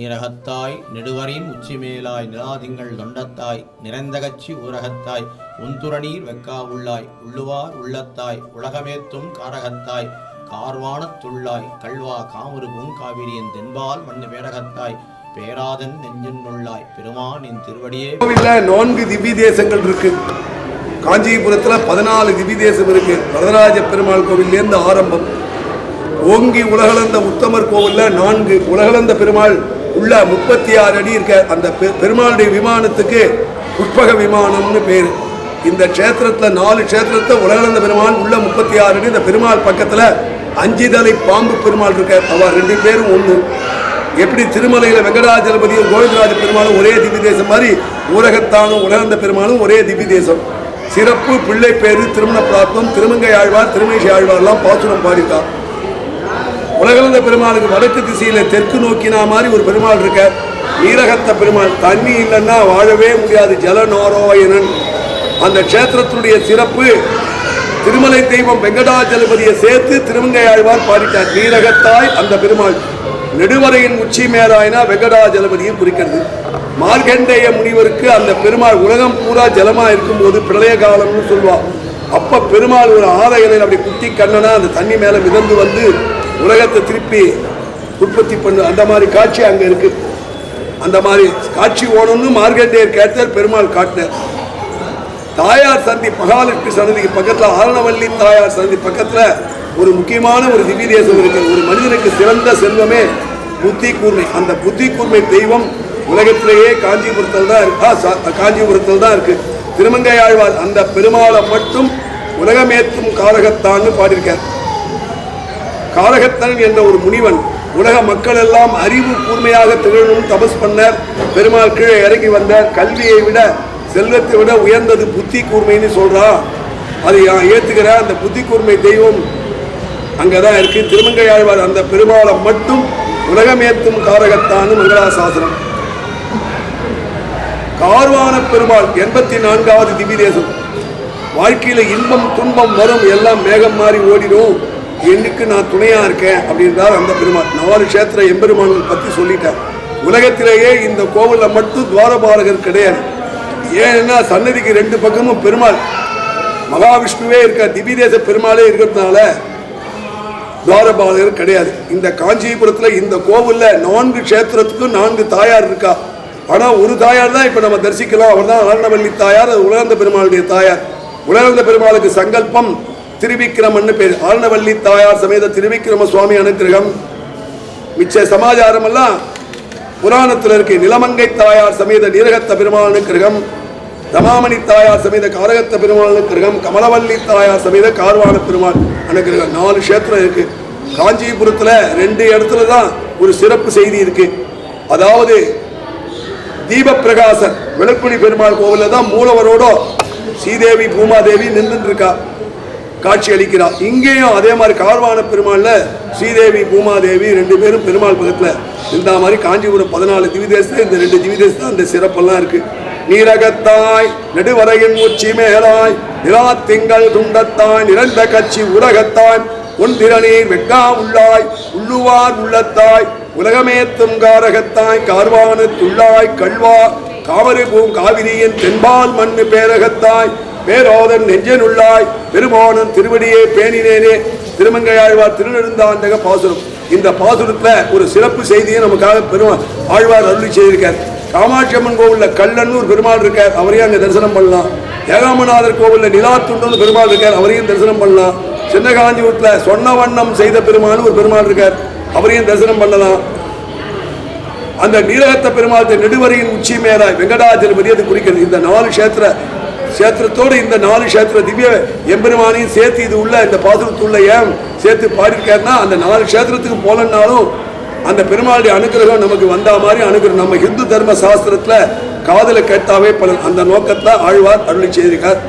நிரகத்தாய் நெடுவரின் உச்சிமேலாய் நிலாதிங்கள் தொண்டத்தாய் நிறைந்தகச்சி ஊரகத்தாய் உந்துரணீர் வெக்கா உள்ளாய் உள்ளுவார் உள்ளத்தாய் உலகமேத்தும் காரகத்தாய் கார்வானத்துள்ளாய் கல்வா காமுரு பூங்காவிரியின் தென்பால் மண்ணு வேடகத்தாய் பேராதன் நெஞ்சின் உள்ளாய் பெருமானின் திருவடியே. கோவில்ல நான்கு திவ்ய தேசங்கள் இருக்கு. காஞ்சிபுரத்துல பதினாலு திவ்ய தேசம் இருக்கு. வரதராஜ பெருமாள் கோவிலேருந்து ஆரம்பம். ஓங்கி உலகளந்த உத்தமர் கோவிலில் நான்கு உலகளந்த பெருமாள் உள்ள முப்பத்தி ஆறு அடி இருக்க அந்த பெ- பெருமாளுடைய விமானத்துக்கு புஷ்பக விமானம்னு பேர். இந்த க்ஷேத்திரத்துல நாலு க்ஷேத்திரத்தை உலகளந்த பெருமாள் உள்ள முப்பத்தி ஆறு அடி இந்த பெருமாள் பக்கத்தில் அஞ்சு தலை பாம்பு பெருமாள் இருக்க. அவர் ரெண்டு பேரும் ஒன்று எப்படி திருமலையில் வெங்கடாஜலபதியும் கோவிந்தராஜ பெருமாளும் ஒரே திவ்ய தேசம் மாதிரி ஊரகத்தானும் உலகந்த பெருமாளும் ஒரே திவ்ய தேசம். சிறப்பு பிள்ளை பேரு திருமண பிராப்தம் திருமங்கை ஆழ்வார் திருமேஷி ஆழ்வார்லாம் பாசுரம் பாடிட்டார் உலகளந்த பெருமாளுக்கு வடக்கு திசையில் தெற்கு நோக்கினா மாதிரி ஒரு பெருமாள் இருக்க. நீலகத்த பெருமாள் தண்ணி இல்லைன்னா வாழவே முடியாது. ஜலநோரோயனன் அந்த க்ஷேத்திரத்தினுடைய சிறப்பு திருமலை தெய்வம் வெங்கடாஜலபதியை சேர்த்து திருமங்கை ஆழ்வார் பாடிட்டார். நீரகத்தாய் அந்த பெருமாள். நெடுவரையின் உச்சி மேலாயினா வெங்கடாஜலபதியை குறிக்கிறது. மார்கண்டேய முனிவருக்கு அந்த பெருமாள் உலகம் பூரா ஜலமா இருக்கும்போது பிரளய காலம்னு சொல்லுவா. அப்ப பெருமாள் ஒரு ஆலயனை அப்படி குத்தி கண்ணனா அந்த தண்ணி மேல மிதந்து வந்து உலகத்தை திருப்பி உற்பத்தி பண்ணு அந்த மாதிரி காட்சி அங்கே இருக்கு. அந்த மாதிரி காட்சி ஓணும்னு மார்கண்டேயர் கேட்டார் பெருமாள் காட்டினார். தாயார் சந்தி மகாலட்சுமி சன்னதிக்கு பக்கத்தில் ஆரணவல்லி தாயார் சந்தி பக்கத்தில் ஒரு முக்கியமான ஒரு திவ்ய தேசம் இருக்கு. ஒரு மனிதனுக்கு சிறந்த செல்வமே புத்தி கூர்மை அந்த புத்தி கூர்மை தெய்வம் உலகத்திலேயே காஞ்சிபுரத்தில் தான் இருக்கா. காஞ்சிபுரத்தில் தான் இருக்கு. திருமங்கை ஆழ்வார் அந்த பெருமாளை மட்டும் உலகமேத்தும் காரகத்தான்னு பாடியிருக்கார். காரகத்தன் என்ற ஒரு முனிவன் உலக மக்கள் எல்லாம் அறிவு கூர்மையாக திகழும் தபஸ் பண்ணர். பெருமாள் கீழே இறங்கி வந்தார் கல்வியை விட செல்வத்தை விட உயர்ந்தது புத்தி கூர்மைன்னு சொல்றா. அதை நான் அந்த புத்தி கூர்மை தெய்வம் அங்கதான் இருக்கு. திருமங்கையாழ்வார் அந்த பெருமாளை மட்டும் உலகமேத்தும் காரகத்தான்னு மங்களாசாசனம். கார்வான பெருமாள் எண்பத்தி நான்காவது திவ்ய தேசம் வாழ்க்கையில இன்பம் துன்பம் வரும் எல்லாம் மேகம் மாறி ஓடிடும். என்னுக்கு நான் துணையாக இருக்கேன் அப்படின்றார் அந்த பெருமாள். நாலு கஷேத்திர எம்பெருமான்கள் பற்றி சொல்லிட்டார். உலகத்திலேயே இந்த கோவிலில் மட்டும் துவாரபாலகர் கிடையாது. ஏன்னா சன்னதிக்கு ரெண்டு பக்கமும் பெருமாள். மகாவிஷ்ணுவே இருக்க திபிதேச பெருமாளே இருக்கிறதுனால துவாரபாலகர் கிடையாது. இந்த காஞ்சிபுரத்தில் இந்த கோவிலில் நான்கு க்ஷேத்திரத்துக்கும் நான்கு தாயார் இருக்கா? ஆனால் ஒரு தாயார் தான் இப்போ நம்ம தரிசிக்கலாம். அவர் தான் ஆரணவல்லி தாயார் அது உலகந்த பெருமாளுடைய தாயார். உலகந்த பெருமாளுக்கு சங்கல்பம் திருவிக்கிரமன்னு பேர். ஆரணவல்லி தாயார் சமேத திருவிக்கிரம சுவாமி அனுகிரகம் மிச்ச சமாச்சாரம் எல்லாம் புராணத்தில் இருக்கு. நிலமங்கை தாயார் சமேத நீரகத்த பெருமாள் அனுகிரகம் ரமாமணி தாயார் சமேத காரகத்த பெருமாள் அனுகிரகம் கமலவல்லி தாயார் சமேத கார்வான பெருமாள் அனுகிரகம் நாலு கஷேத்திரம் இருக்கு. காஞ்சிபுரத்தில் ரெண்டு இடத்துல தான் ஒரு சிறப்பு செய்தி இருக்கு. அதாவது தீபப்பிரகாசன் விளக்குடி பெருமாள் கோவில்ல தான் மூலவரோட ஸ்ரீதேவி பூமாதேவி நின்றுட்டு இருக்கா. காட்சி அளிக்கிறார் இங்கேயும் அதே மாதிரி கார்வான பெருமாள்ல ஸ்ரீதேவி பூமாதேவி ரெண்டு பேரும் பெருமாள் பக்கத்துல. இந்த மாதிரி காஞ்சிபுரம் பதினாலு திவிதேசத்துல இந்த ரெண்டு திவிதேசத்துல அந்த சிறப்பெல்லாம் இருக்கு. நீரகத்தாய் நெடுவரையின் உச்சி மேலாய் நிலா திங்கள் துண்டத்தாய் நிரந்த கட்சி உலகத்தாய் ஒன்றிரநீர் வெக்கா உள்ளாய் உள்ளுவார் உள்ளத்தாய் உலகமேத்தும் காரகத்தாய் கார்வான துள்ளாய் கல்வா காவிரி பூம் காவிரியின் தென்பால் மண்ணு பேரகத்தாய் பேரோதன் நெஞ்சனுள்ளாய் பெருமானும் திருவடியே பேணினேனே. திருமங்கையாழ்வார் திருநெடுந்தாண்டக பாசுரம். இந்த பாசுரத்துல ஒரு சிறப்பு செய்தியை நமக்காக பெருமாள் ஆழ்வார் அருளி செய்திருக்கார். காமாட்சி அம்மன் கோவில்ல கல்லன்னு ஒரு பெருமாள் இருக்கார் அவரையும் அங்க தரிசனம் பண்ணலாம். ஏகாமநாதர் கோவில்ல நிலாத்துண்டு பெருமாள் இருக்கார் அவரையும் தரிசனம் பண்ணலாம். சின்ன காஞ்சிபுரத்தில் சொன்ன வண்ணம் செய்த பெருமாள் ஒரு பெருமாள் இருக்கார் அவரையும் தரிசனம் பண்ணலாம். அந்த நீரகத்த பெருமாள் நெடுவரையின் உச்சி மேலாய் வெங்கடாச்சலபதி அது குறிக்கிறது. இந்த நாலு கஷேத்திர கஷேத்திரத்தோடு இந்த நாலு கஷேத்திர திவ்ய எம்பெருமானையும் சேர்த்து இது உள்ள இந்த பாசுரத்துள்ள ஏன் சேர்த்து பாடியிருக்காருன்னா அந்த நாலு கஷேத்திரத்துக்கு போலன்னாலும் அந்த பெருமாளுடைய அனுகிரகம் நமக்கு வந்தா மாதிரி அனுகிரகம். நம்ம ஹிந்து தர்ம சாஸ்திரத்துல காதலை கேட்டாவே பலன். அந்த நோக்கத்தில் ஆழ்வார் அருளி செய்திருக்கார்.